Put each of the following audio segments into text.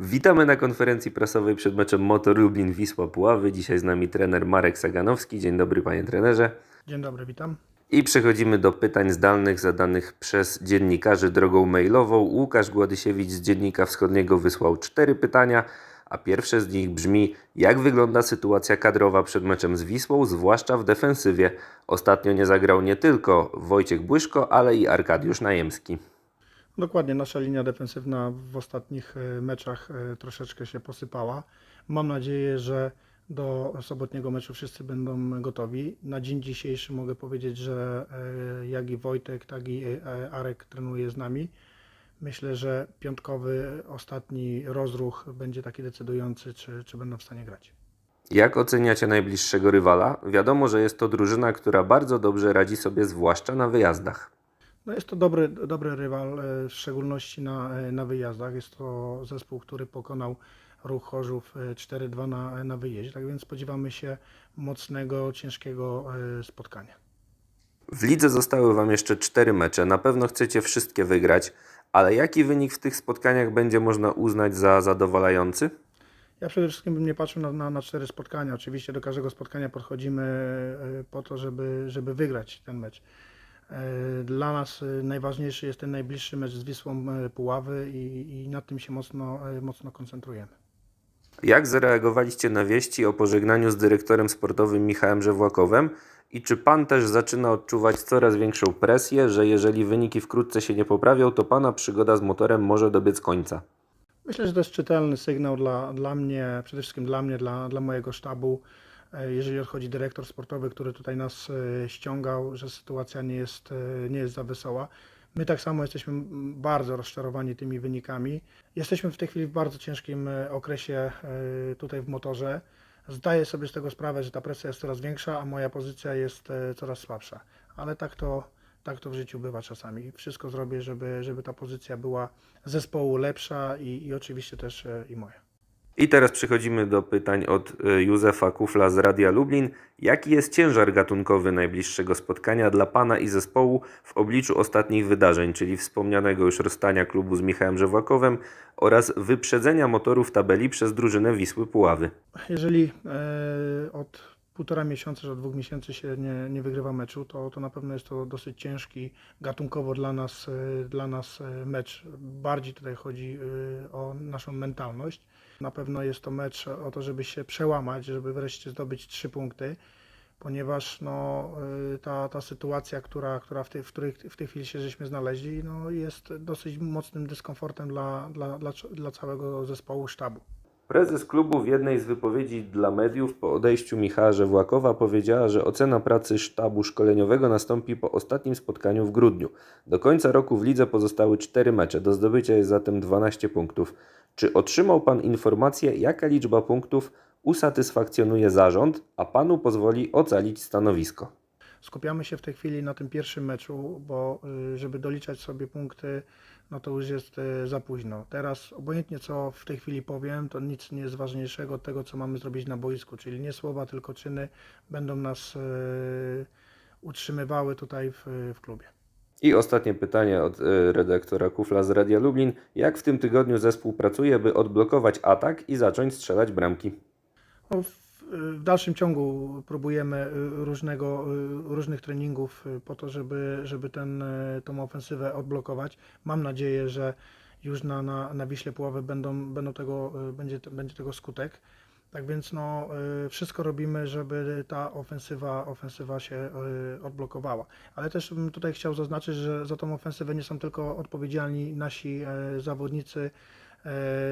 Witamy na konferencji prasowej przed meczem Motor Lublin Wisła Puławy. Dzisiaj z nami trener Marek Saganowski. Dzień dobry panie trenerze. Dzień dobry, witam. I przechodzimy do pytań zdalnych zadanych przez dziennikarzy drogą mailową. Łukasz Gładysiewicz z Dziennika Wschodniego wysłał cztery pytania, a pierwsze z nich brzmi: Jak wygląda sytuacja kadrowa przed meczem z Wisłą, zwłaszcza w defensywie? Ostatnio nie zagrał nie tylko Wojciech Błyszko, ale i Arkadiusz Najemski. Dokładnie, nasza linia defensywna w ostatnich e, meczach e, troszeczkę się posypała. Mam nadzieję, że do sobotniego meczu wszyscy będą gotowi. Na dzień dzisiejszy mogę powiedzieć, że e, jak i Wojtek, tak i Arek trenuje z nami. Myślę, że piątkowy, ostatni rozruch będzie taki decydujący, czy, czy będą w stanie grać. Jak oceniacie najbliższego rywala? Wiadomo, że jest to drużyna, która bardzo dobrze radzi sobie, zwłaszcza na wyjazdach. No jest to dobry, dobry rywal, e, w szczególności na, e, na wyjazdach. Jest to zespół, który pokonał ruch Chorzów e, 4-2 na, na wyjeździe. Tak więc spodziewamy się mocnego, ciężkiego e, spotkania. W lidze zostały Wam jeszcze cztery mecze. Na pewno chcecie wszystkie wygrać, ale jaki wynik w tych spotkaniach będzie można uznać za zadowalający? Ja przede wszystkim bym nie patrzył na, na, na cztery spotkania. Oczywiście do każdego spotkania podchodzimy e, po to, żeby, żeby wygrać ten mecz. E, Dla nas e, najważniejszy jest ten najbliższy mecz z Wisłą e, Puławy i, i nad tym się mocno, mocno koncentrujemy. Jak zareagowaliście na wieści o pożegnaniu z dyrektorem sportowym Michałem Żewłakowem? I czy Pan też zaczyna odczuwać coraz większą presję, że jeżeli wyniki wkrótce się nie poprawią, to Pana przygoda z motorem może dobiec końca? Myślę, że to jest czytelny sygnał dla, dla mnie, przede wszystkim dla mnie, dla, dla mojego sztabu. E, Jeżeli odchodzi dyrektor sportowy, który tutaj nas e, ściągał, że sytuacja nie jest, e, nie jest za wesoła. My tak samo jesteśmy bardzo rozczarowani tymi wynikami. Jesteśmy w tej chwili w bardzo ciężkim okresie tutaj w motorze. Zdaję sobie z tego sprawę, że ta presja jest coraz większa, a moja pozycja jest coraz słabsza. Ale tak to, tak to w życiu bywa czasami. Wszystko zrobię, żeby, żeby ta pozycja była zespołu lepsza i, i oczywiście też i moja. I teraz przechodzimy do pytań od y, Józefa Kufla z Radia Lublin. Jaki jest ciężar gatunkowy najbliższego spotkania dla Pana i zespołu w obliczu ostatnich wydarzeń, czyli wspomnianego już rozstania klubu z Michałem Żewłakowem oraz wyprzedzenia motoru w tabeli przez drużynę Wisły Puławy? Jeżeli e, od półtora miesiąca, czy od dwóch miesięcy się nie, nie wygrywa meczu, to, to na pewno jest to dosyć ciężki gatunkowo dla nas, e, dla nas e, mecz. Bardziej tutaj chodzi e, o naszą mentalność. Na pewno jest to mecz o to, żeby się przełamać, żeby wreszcie zdobyć trzy punkty, ponieważ no, e, ta, ta sytuacja, która, która w, tej, w, której w tej chwili się żeśmy znaleźli, no, jest dosyć mocnym dyskomfortem dla, dla, dla, dla całego zespołu sztabu. Prezes klubu w jednej z wypowiedzi dla mediów po odejściu Michała Żewłakowa powiedziała, że ocena pracy sztabu szkoleniowego nastąpi po ostatnim spotkaniu w grudniu. Do końca roku w lidze pozostały 4 mecze, do zdobycia jest zatem 12 punktów. Czy otrzymał Pan informację, jaka liczba punktów usatysfakcjonuje zarząd, a Panu pozwoli ocalić stanowisko? Skupiamy się w tej chwili na tym pierwszym meczu, bo y, żeby doliczać sobie punkty, no to już jest y, za późno. Teraz obojętnie co w tej chwili powiem, to nic nie jest ważniejszego od tego, co mamy zrobić na boisku, czyli nie słowa, tylko czyny będą nas y, utrzymywały tutaj w, w klubie. I ostatnie pytanie od redaktora Kufla z Radia Lublin. Jak w tym tygodniu zespół pracuje, by odblokować atak i zacząć strzelać bramki? No, w, dalszym ciągu próbujemy y, różnego, y, różnych treningów y, po to, żeby, żeby ten, tą ofensywę odblokować. Mam nadzieję, że już na, na, na Wiśle Puławy będą, będą tego, będzie, będzie tego skutek. Tak więc no, wszystko robimy, żeby ta ofensywa, ofensywa się odblokowała. Ale też bym tutaj chciał zaznaczyć, że za tą ofensywę nie są tylko odpowiedzialni nasi zawodnicy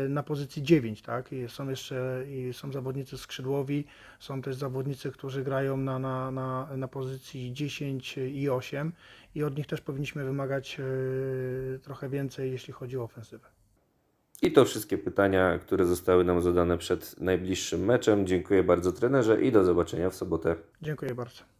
na pozycji 9, tak? I są jeszcze i są zawodnicy skrzydłowi, są też zawodnicy, którzy grają na, na, na, na pozycji 10 i 8 i od nich też powinniśmy wymagać e, trochę więcej, jeśli chodzi o ofensywę. I to wszystkie pytania, które zostały nam zadane przed najbliższym meczem. Dziękuję bardzo trenerze i do zobaczenia w sobotę. Dziękuję bardzo.